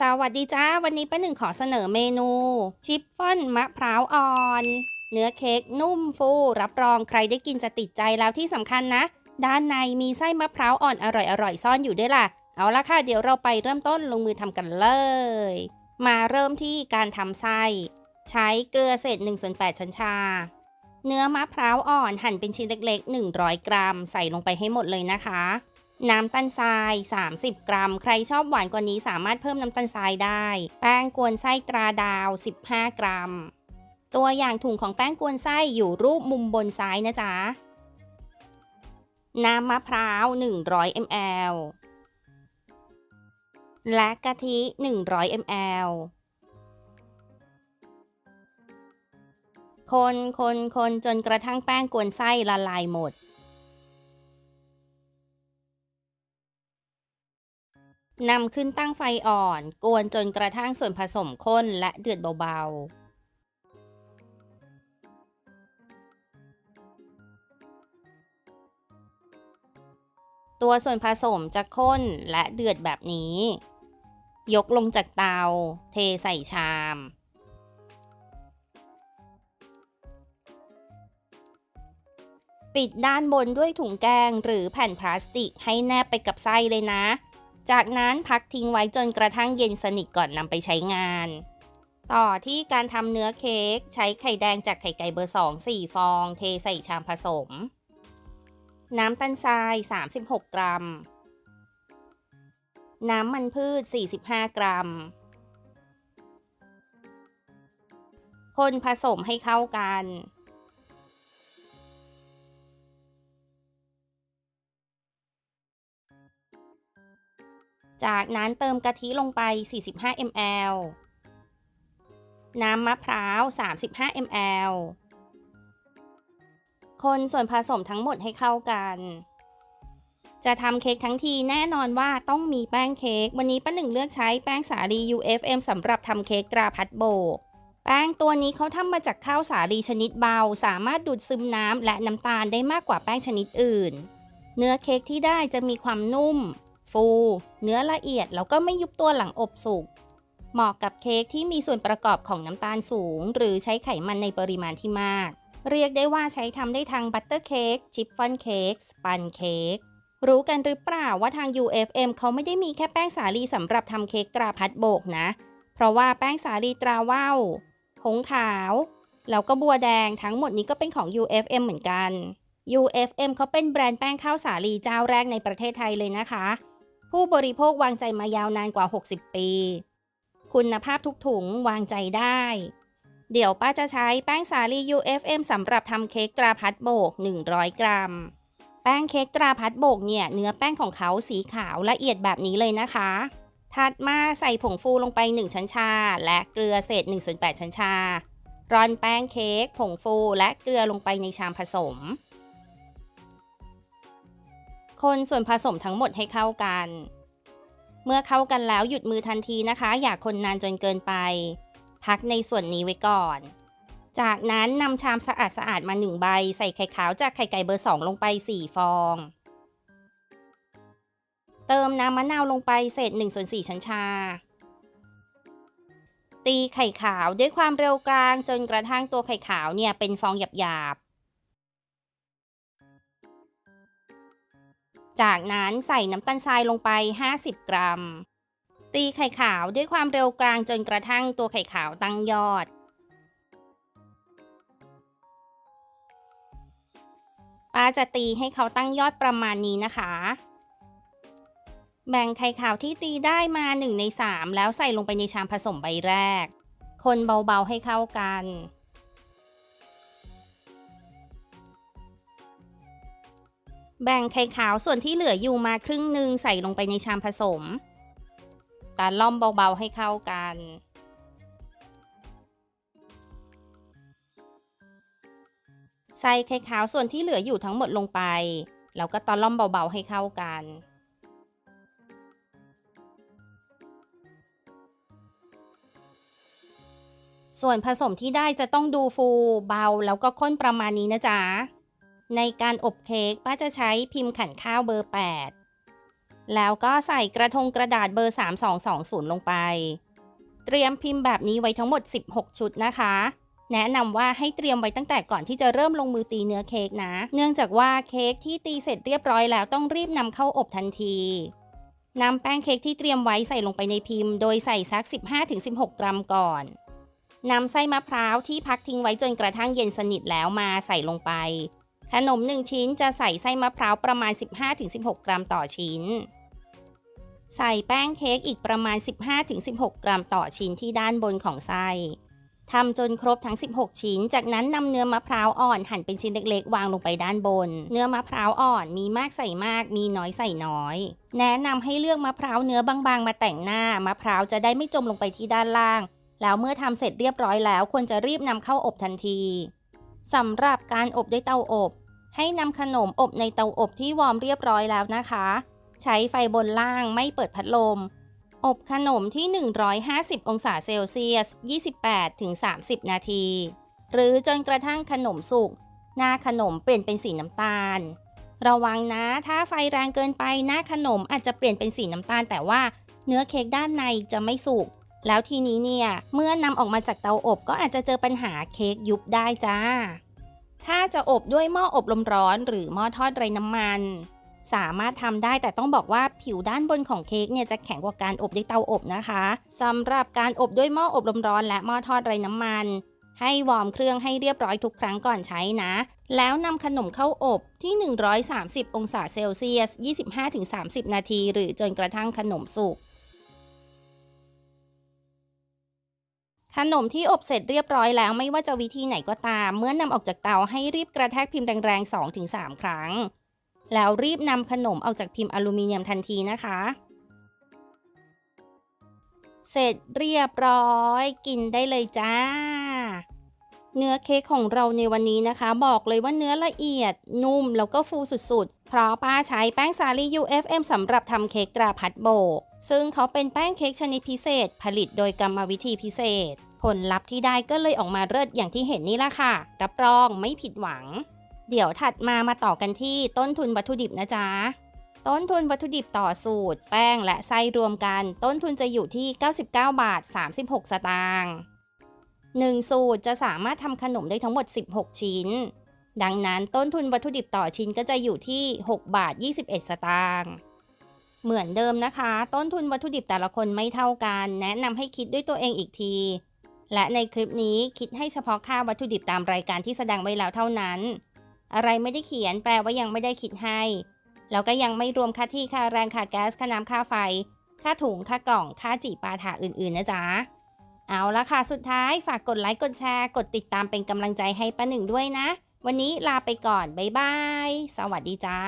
สวัสดีจ้า วันนี้ป้าหนึ่งขอเสนอเมนู ชิปฟ่อนมะพร้าวอ่อน เนื้อเค้กนุ่มฟู รับรองใครได้กินจะติดใจแล้วที่สำคัญนะ ด้านในมีไส้มะพร้าวอ่อนอร่อยๆ ซ่อนอยู่ด้วยล่ะ เอาละค่ะเดี๋ยวเราไปเริ่มต้นลงมือทำกันเลย มาเริ่มที่การทำไส้ ใช้เกลือเศษ1ส่วน8ช้อนชา เนื้อมะพร้าวอ่อนหั่นเป็นชิ้นเล็กๆ 100 กรัม ใส่ลงไปให้หมดเลยนะคะ น้ำตาลทราย 30 กรัม ใครชอบหวานกว่านี้สามารถเพิ่มน้ำตาลทรายได้ แป้งกวนไส้ตราดาว 15 กรัม ตัวอย่างถุงของแป้งกวนไส้อยู่รูปมุมบนซ้ายนะจ๊ะ น้ำมะพร้าว 100 ml และกะทิ 100 ml คนคนคนจนกระทั่งแป้งกวนไส้ละลายหมด นำขึ้นตั้งไฟอ่อน กวนจนกระทั่งส่วนผสมข้นและเดือดเบาๆ ตัวส่วนผสมจะข้นและเดือดแบบนี้ ยกลงจากเตา เทใส่ชามปิดด้านบนด้วยถุงแกงหรือแผ่นพลาสติกให้แนบไปกับไส้เลยนะ จากนั้นพักทิ้งไว้จนกระทั่งเย็นสนิทก่อนนำไปใช้งาน ต่อที่การทำเนื้อเค้กใช้ไข่แดงจากไข่ไก่เบอร์ 2 4 ฟอง เทใส่ชามผสม น้ำตาลทราย 36 กรัม น้ำมันพืช 45 กรัม คนผสมให้เข้ากัน จากนั้นเติมกะทิลงไป 45 ml น้ำมะพร้าว 35 ml คนส่วนผสมทั้งหมดให้เข้ากัน จะทำเค้กทั้งทีแน่นอนว่าต้องมีแป้งเค้ก วันนี้ป้าหนึ่งเลือกใช้แป้งสาลี UFM สำหรับทำเค้กตราพัดโบก แป้งตัวนี้เขาทำมาจากข้าวสาลีชนิดเบา สามารถดูดซึมน้ำและน้ำตาลได้มากกว่าแป้งชนิดอื่น เนื้อเค้กที่ได้จะมีความนุ่ม ฟู เนื้อละเอียดแล้วก็ไม่ยุบตัวหลังอบสุก เหมาะกับเค้กที่มีส่วนประกอบของน้ำตาลสูง หรือใช้ไขมันในปริมาณที่มาก เรียกได้ว่าใช้ทำได้ทั้งบัตเตอร์เค้กชิฟฟ่อนเค้กสปันเค้กรู้กันหรือเปล่าว่าทาง UFM เขาไม่ได้มีแค่แป้งสาลีสำหรับทำเค้กตราพัดโบกนะ เพราะว่าแป้งสาลีตราว่าวผงขาว แล้วก็บัวแดงทั้งหมดนี้ก็เป็นของ UFM เหมือนกัน UFM เขาเป็นแบรนด์แป้งข้าวสาลีเจ้าแรกในประเทศไทยเลยนะคะ ผู้บริโภควางใจมายาวนานกว่า 60 ปี คุณภาพทุกถุงวางใจได้ เดี๋ยวป้าจะใช้แป้งสาลี UFM สำหรับทำเค้กตราพัดโบก 100 กรัม แป้งเค้กตราพัดโบกเนี่ยเนื้อแป้งของเขาสีขาวละเอียดแบบนี้เลยนะคะ ถัดมาใส่ผงฟูลงไป 1 ช้อนชา และเกลือเศษ1ส่วน8ช้อนชา ร่อนแป้งเค้กผงฟูและเกลือลงไปในชามผสม คนส่วนผสมทั้งหมดให้เข้ากัน เมื่อเข้ากันแล้วหยุดมือทันทีนะคะ อย่าคนนานจนเกินไป พักในส่วนนี้ไว้ก่อน จากนั้นนำชามสะอาดสะอาดมา1ใบ ใส่ไข่ขาวจากไข่ไก่เบอร์2ลงไป 4 ฟอง เติมน้ำมะนาวลงไปเศษ1ส่วน4ช้อนชา ตีไข่ขาวด้วยความเร็วกลางจนกระทั่งตัวไข่ขาวเนี่ยเป็นฟองหยาบๆ จากนั้นใส่น้ำตาลทรายลงไป 50 กรัม ตีไข่ขาวด้วยความเร็วกลางจนกระทั่งตัวไข่ขาวตั้งยอด ป้าจะตีให้เขาตั้งยอดประมาณนี้นะคะ แบ่งไข่ขาวที่ตีได้มา 1 ใน 3 แล้วใส่ลงไปในชามผสมใบแรก คนเบาๆให้เข้ากัน แบ่งไข่ขาวส่วนที่เหลืออยู่มาครึ่งหนึ่งใส่ลงไปในชามผสมกาล่อมเบาๆให้เข้ากัน ใส่ไข่ขาวส่วนที่เหลืออยู่ทั้งหมดลงไป แล้วก็ตอนล่อมเบาๆให้เข้ากันส่วนผสมที่ได้จะต้องดูฟูเบาแล้วก็ข้นประมาณนี้นะจ๊ะ ในการอบเค้กป้าจะใช้พิมพ์ขันข้าวเบอร์ 8 แล้วก็ใส่กระทงกระดาษเบอร์ 3220 ลงไป เตรียมพิมพ์แบบนี้ไว้ทั้งหมด 16 ชุดนะคะ แนะนำว่าให้เตรียมไว้ตั้งแต่ก่อนที่จะเริ่มลงมือตีเนื้อเค้กนะ เนื่องจากว่าเค้กที่ตีเสร็จเรียบร้อยแล้วต้องรีบนำเข้าอบทันทีนำแป้งเค้กที่เตรียมไว้ใส่ลงไปในพิมพ์ โดยใส่สัก 15-16 กรัมก่อนนำไส้มะพร้าวที่พักทิ้งไว้จนกระทั่งเย็นสนิทแล้วมาใส่ลงไป ขนม 1 ชิ้นจะใส่ไส้มะพร้าวประมาณ 15-16 กรัมต่อชิ้น ใส่แป้งเค้กอีกประมาณ 15-16 กรัมต่อชิ้นที่ด้านบนของไส้ทำจนครบทั้ง 16 ชิ้น จากนั้นนำเนื้อมะพร้าวอ่อนหั่นเป็นชิ้นเล็กๆ วางลงไปด้านบน เนื้อมะพร้าวอ่อนมีมากใส่มาก มีน้อยใส่น้อย แนะนำให้เลือกมะพร้าวเนื้อบางๆ มาแต่งหน้า มะพร้าวจะได้ไม่จมลงไปที่ด้านล่าง แล้วเมื่อทำเสร็จเรียบร้อยแล้วควรจะรีบนำเข้าอบทันที สำหรับการอบด้วยเตาอบ ให้นำขนมอบในเตาอบที่วอร์มเรียบร้อยแล้วนะคะ ใช้ไฟบนล่างไม่เปิดพัดลม อบขนมที่ 150 องศาเซลเซียส 28-30 นาที หรือจนกระทั่งขนมสุก หน้าขนมเปลี่ยนเป็นสีน้ำตาล ระวังนะถ้าไฟแรงเกินไปหน้าขนมอาจจะเปลี่ยนเป็นสีน้ำตาล แต่ว่าเนื้อเค้กด้านในจะไม่สุก แล้วทีนี้เนี่ยเมื่อนำออกมาจากเตาอบก็อาจจะเจอปัญหาเค้กยุบได้จ้า ถ้าจะอบด้วยหม้ออบลมร้อนหรือหม้อทอดไร้น้ำมัน สามารถทำได้แต่ต้องบอกว่าผิวด้านบนของเค้กเนี่ยจะแข็งกว่าการอบด้วยเตาอบนะคะสำหรับการอบด้วยหม้ออบลมร้อนและหม้อทอดไร้น้ำมันให้วอร์มเครื่องให้เรียบร้อยทุกครั้งก่อนใช้นะ แล้วนำขนมเข้าอบที่ 130 องศาเซลเซียส 25-30 นาที หรือจนกระทั่งขนมสุก ขนมที่อบเสร็จเรียบร้อยแล้วไม่ว่าจะวิธีไหนก็ตาม เมื่อนำออกจากเตาให้รีบกระแทกพิมพ์แรงๆ 2-3 ครั้ง แล้วรีบนำขนมออกจากพิมพ์อลูมิเนียมทันทีนะคะ เสร็จเรียบร้อยกินได้เลยจ้า เนื้อเค้กของเราในวันนี้นะคะ บอกเลยว่าเนื้อละเอียด นุ่มแล้วก็ฟูสุดๆเพราะป้าใช้แป้งสาลี UFM สำหรับทำเค้กตราพัดโบก ซึ่งเขาเป็นแป้งเค้กชนิดพิเศษ ผลิตโดยกรรมวิธีพิเศษ ผลลัพธ์ที่ได้ก็เลยออกมาเลิศอย่างที่เห็นนี่ละค่ะ รับรองไม่ผิดหวัง เดี๋ยวถัดมามาต่อกันที่ต้นทุนวัตถุดิบนะจ๊ะ ต้นทุนวัตถุดิบต่อสูตร แป้งและไส้รวมกัน ต้นทุนจะอยู่ที่ 99 บาท 36 สตางค์1สูตรจะสามารถทำขนมได้ทั้งหมด 16 ชิ้น ดังนั้นต้นทุนวัตถุดิบต่อชิ้นก็จะอยู่ที่ 6 บาท 21 สตางค์เหมือนเดิมนะคะ ต้นทุนวัตถุดิบแต่ละคนไม่เท่ากัน แนะนำให้คิดด้วยตัวเองอีกที และในคลิปนี้คิดให้เฉพาะค่าวัตถุดิบตามรายการที่แสดงไว้แล้วเท่านั้น อะไรไม่ได้เขียนแปลว่ายังไม่ได้คิดให้ แล้วก็ยังไม่รวมค่าที่ค่าแรงค่าแก๊สค่าน้ำค่าไฟ ค่าถุงค่ากล่อง ค่าจีปาถาอื่นๆนะจ๊ะ เอาละค่ะสุดท้ายฝากกดไลค์กดแชร์กดติดตามเป็นกำลังใจให้ป้าหนึ่งด้วยนะ วันนี้ลาไปก่อนบ๊ายบายสวัสดีจ้า